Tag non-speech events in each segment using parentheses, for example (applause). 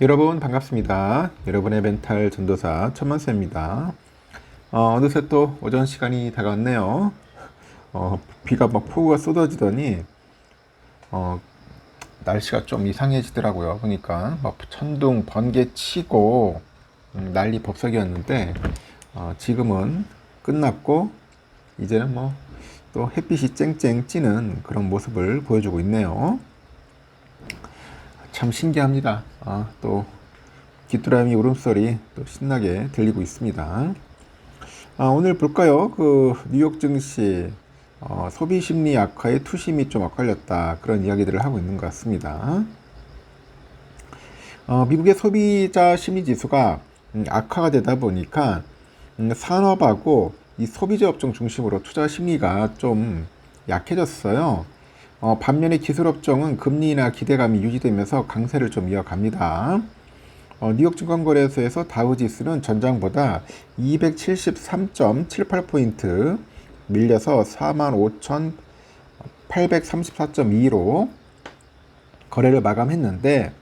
여러분 반갑습니다. 여러분의 멘탈 전도사 천만세입니다. 어, 어느새 또 오전 시간이 다가왔네요. 어, 비가 막 폭우가 쏟아지더니 어, 날씨가 좀 이상해지더라고요. 보니까 막 천둥 번개 치고 음, 난리 법석이었는데 어, 지금은 끝났고 이제는 뭐 또 햇빛이 쨍쨍 찌는 그런 모습을 보여주고 있네요. 참 신기합니다. 아, 또 귀뚜라미 울음소리 또 신나게 들리고 있습니다. 아, 오늘 볼까요? 그 뉴욕 증시 어, 소비 심리 악화에 투심이 좀 엇갈렸다 그런 이야기들을 하고 있는 것 같습니다. 어, 미국의 소비자 심리 지수가 음, 악화가 되다 보니까 음, 산업하고 이 소비자 업종 중심으로 투자 심리가 좀 약해졌어요. 어, 반면에 기술업종은 금리나 기대감이 유지되면서 강세를 좀 이어갑니다. 어, 뉴욕 증권거래소에서 다우지수는 전장보다 273.78포인트 밀려서 45,834.2로 거래를 마감했는데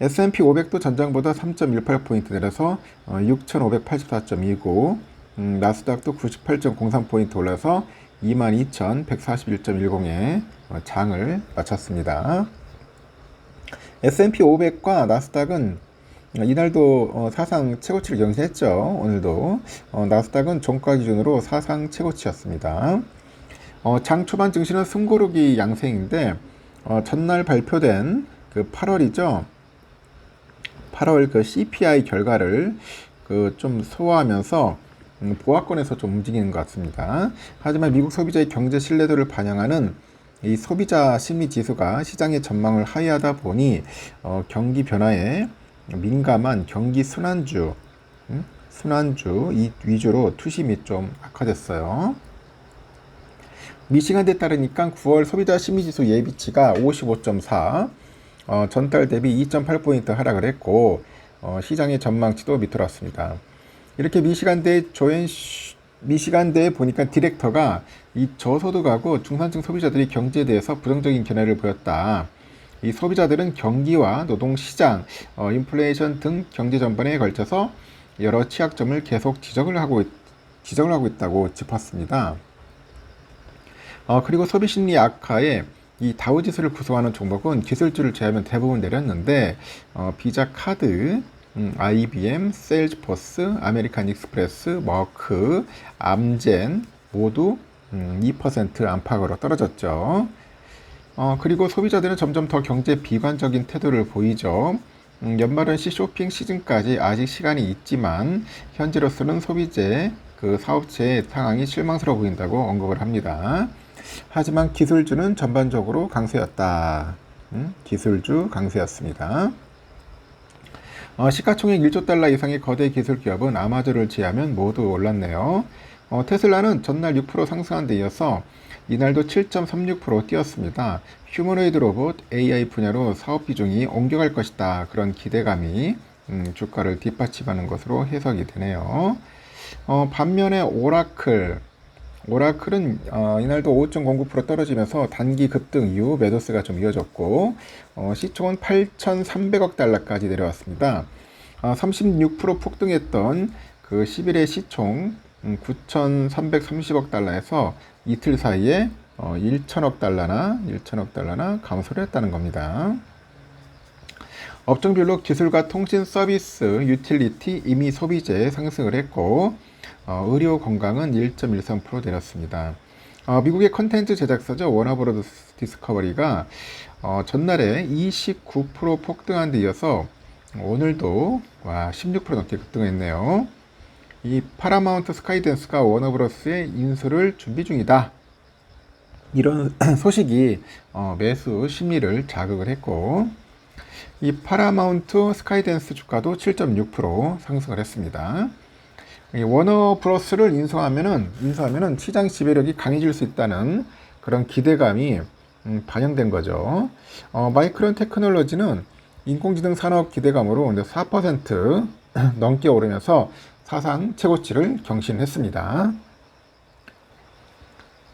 S&P 500도 전장보다 3.18포인트 내려서 6,584.29 음, 나스닥도 98.03포인트 올라서 22,141.10에 어, 장을 마쳤습니다. S&P 500과 나스닥은 이날도 어, 사상 최고치를 경신했죠. 오늘도 어, 나스닥은 종가 기준으로 사상 최고치였습니다. 장 초반 증시는 숨고르기 양생인데 전날 발표된 그 8월이죠. 8월 그 CPI 결과를 그 좀 소화하면서 음, 보합권에서 좀 움직이는 것 같습니다. 하지만 미국 소비자의 경제 신뢰도를 반영하는 이 소비자 심리 지수가 시장의 전망을 하회하다 보니 어, 경기 변화에 민감한 경기 순환주, 음? 순환주 이 위주로 투심이 좀 악화됐어요. 미시간대에 따르니까 9월 소비자 심리 지수 예비치가 55.4, 어, 전달 대비 2.8포인트 하락을 했고, 어, 시장의 전망치도 밑으로 왔습니다. 이렇게 미시간대 조엔 미시간대에 보니까 디렉터가 이 저소득하고 중산층 소비자들이 경제에 대해서 부정적인 견해를 보였다. 이 소비자들은 경기와 노동 시장, 어, 인플레이션 등 경제 전반에 걸쳐서 여러 취약점을 계속 지적을 하고 지적을 하고 있다고 짚었습니다. 어, 그리고 소비 심리 악화에 이 다우 지수를 구성하는 종목은 기술주를 제외하면 대부분 내렸는데 어, 비자 카드, 음, IBM, 세일즈포스, 아메리칸 익스프레스, 머크, 암젠 모두 음, 2% 안팎으로 떨어졌죠. 어, 그리고 소비자들은 점점 더 경제 비관적인 태도를 보이죠. 음, 연말연시 쇼핑 시즌까지 아직 시간이 있지만 현재로서는 소비재 그 사업체의 상황이 실망스러워 보인다고 언급을 합니다. 하지만 기술주는 전반적으로 강세였다. 음, 기술주 강세였습니다. 어, 시가총액 1조 달러 이상의 거대 기술 기업은 아마존을 제외하면 모두 올랐네요. 어, 테슬라는 전날 6% 상승한 데 이어서 이날도 7.36% 뛰었습니다. 휴머노이드 로봇 AI 분야로 사업 비중이 옮겨갈 것이다. 그런 기대감이 음, 주가를 뒷받침하는 것으로 해석이 되네요. 어, 반면에 오라클, 오라클은 어, 이날도 5.09% 떨어지면서 단기 급등 이후 매도세가 좀 이어졌고 어, 시총은 8,300억 달러까지 내려왔습니다. 어, 36% 폭등했던 그 10일의 시총 9,330억 음, 달러에서 이틀 사이에 어, 1천억 달러나 1천억 달러나 감소를 했다는 겁니다. 업종별로 기술과 통신 서비스, 유틸리티, 이미 소비재 상승을 했고 어, 의료 건강은 1.13% 내렸습니다. 어, 미국의 컨텐츠 제작사죠 워너브로드 디스커버리가 어, 전날에 29% 폭등한 데 이어서 오늘도 와, 16% 넘게 급등했네요. 이 파라마운트 스카이댄스가 워너브로스의 인수를 준비 중이다. 이런 (clears throat) 소식이 어, 매수 심리를 자극을 했고 이 파라마운트 스카이댄스 주가도 7.6% 상승을 했습니다. 워너 브로스를 인수하면은 인수하면은 시장 지배력이 강해질 수 있다는 그런 기대감이 음, 반영된 거죠. 어, 마이크론 테크놀로지는 인공지능 산업 기대감으로 4% (clears throat) 넘게 오르면서 사상 최고치를 경신했습니다.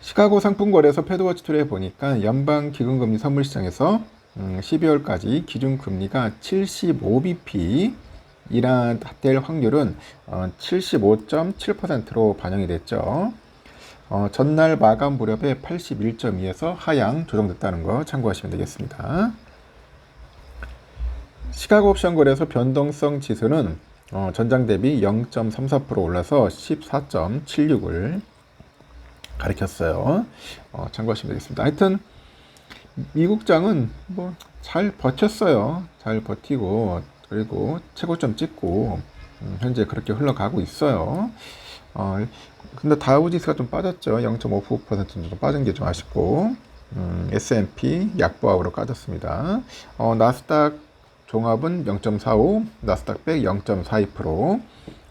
시카고 상품거래소 패드워치 툴에 보니까 연방 기금금리 선물 시장에서 음, 12월까지 기준금리가 75bp 일하될 확률은 어, 75.7%로 반영이 됐죠. 어, 전날 마감 무렵에 81.2에서 하향 조정됐다는 거 참고하시면 되겠습니다. 시가고 옵션 거래소 변동성 지수는 어, 전장 대비 0.34% 올라서 14.76을 가리켰어요. 어, 참고하시면 되겠습니다. 하여튼 미국장은 뭐 잘 버텼어요. 잘 버티고 그리고 최고점 찍고 음, 현재 그렇게 흘러가고 있어요. 어, 근데 다우지수가 좀 빠졌죠. 0.5% 정도 빠진 게 좀 아쉽고 음, S&P 약보합으로 까졌습니다. 어, 나스닥 종합은 0.45, 나스닥 백 0.42%,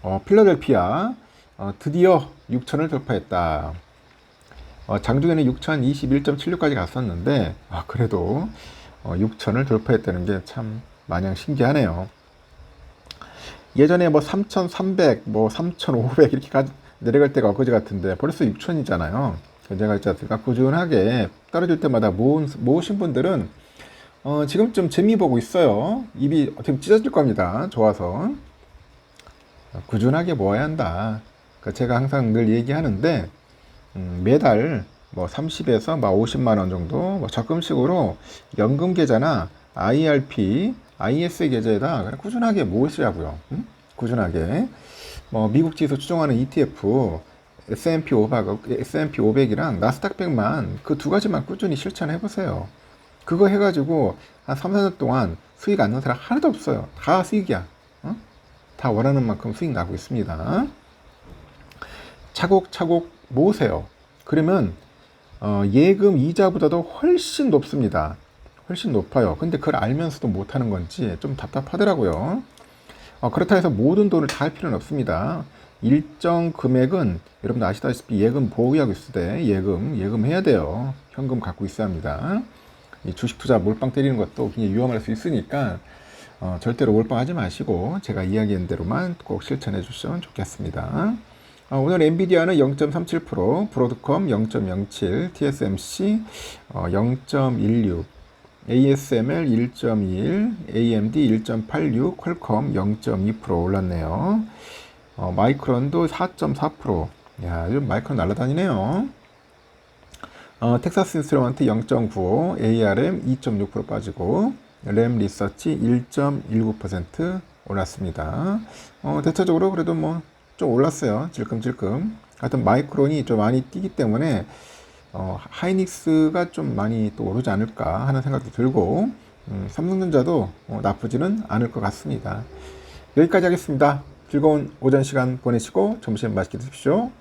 어, 필라델피아 어, 드디어 6천을 돌파했다. 어, 장중에는 6,021.76까지 갔었는데 아, 그래도 어, 6천을 돌파했다는 게 참 마냥 신기하네요. 예전에 뭐 3,300, 뭐 3,500 이렇게 가, 내려갈 때가 엊그제 같은데 벌써 6천이잖아요. 제가 있잖아요. 꾸준하게 떨어질 때마다 모은, 모으신 분들은 어, 지금 좀 재미 보고 있어요. 입이 지금 찢어질 겁니다. 좋아서. 꾸준하게 모아야 한다. 그 제가 항상 늘 얘기하는데, 음, 매달 뭐 30에서 막 50만 원 정도 뭐 적금식으로 연금 계좌나 IRP, IS 계좌에다 그냥 꾸준하게 모으시라고요. 음? 꾸준하게. 뭐 미국 지수 추종하는 ETF, S&P 500, S&P 500이랑 나스닥 100만 그 두 가지만 꾸준히 실천해 보세요. 그거 해가지고 한 3, 4년 동안 수익 안 나는 사람 하나도 없어요. 다 수익이야. 어? 다 원하는 만큼 수익 나고 있습니다. 차곡차곡 모으세요. 그러면 어, 예금 이자보다도 훨씬 높습니다. 훨씬 높아요. 근데 그걸 알면서도 못하는 건지 좀 답답하더라고요. 어, 그렇다 해서 모든 돈을 다 할 필요는 없습니다. 일정 금액은 여러분들 아시다시피 예금 보유하고 있을 때 예금 예금 해야 돼요. 현금 갖고 있어야 합니다. 이 주식 투자 몰빵 때리는 것도 굉장히 위험할 수 있으니까 어, 절대로 몰빵하지 마시고 제가 이야기한 대로만 꼭 실천해 주시면 좋겠습니다. 어, 오늘 엔비디아는 0.37%, 브로드컴 0.07, TSMC 어, 0.16, ASML 1.21, AMD 1.86, 퀄컴 0.2% 올랐네요. 어, 마이크론도 4.4%. 야, 요즘 마이크론 날라다니네요. 어, 텍사스 인스트루먼트 0.95, ARM 2.6% 빠지고, 램 리서치 1.19% 올랐습니다. 어, 대체적으로 그래도 뭐 좀 올랐어요. 질끔질끔. 하여튼 마이크론이 좀 많이 뛰기 때문에 어, 하이닉스가 좀 많이 또 오르지 않을까 하는 생각도 들고, 음, 삼성전자도 어, 나쁘지는 않을 것 같습니다. 여기까지 하겠습니다. 즐거운 오전 시간 보내시고 점심 맛있게 드십시오.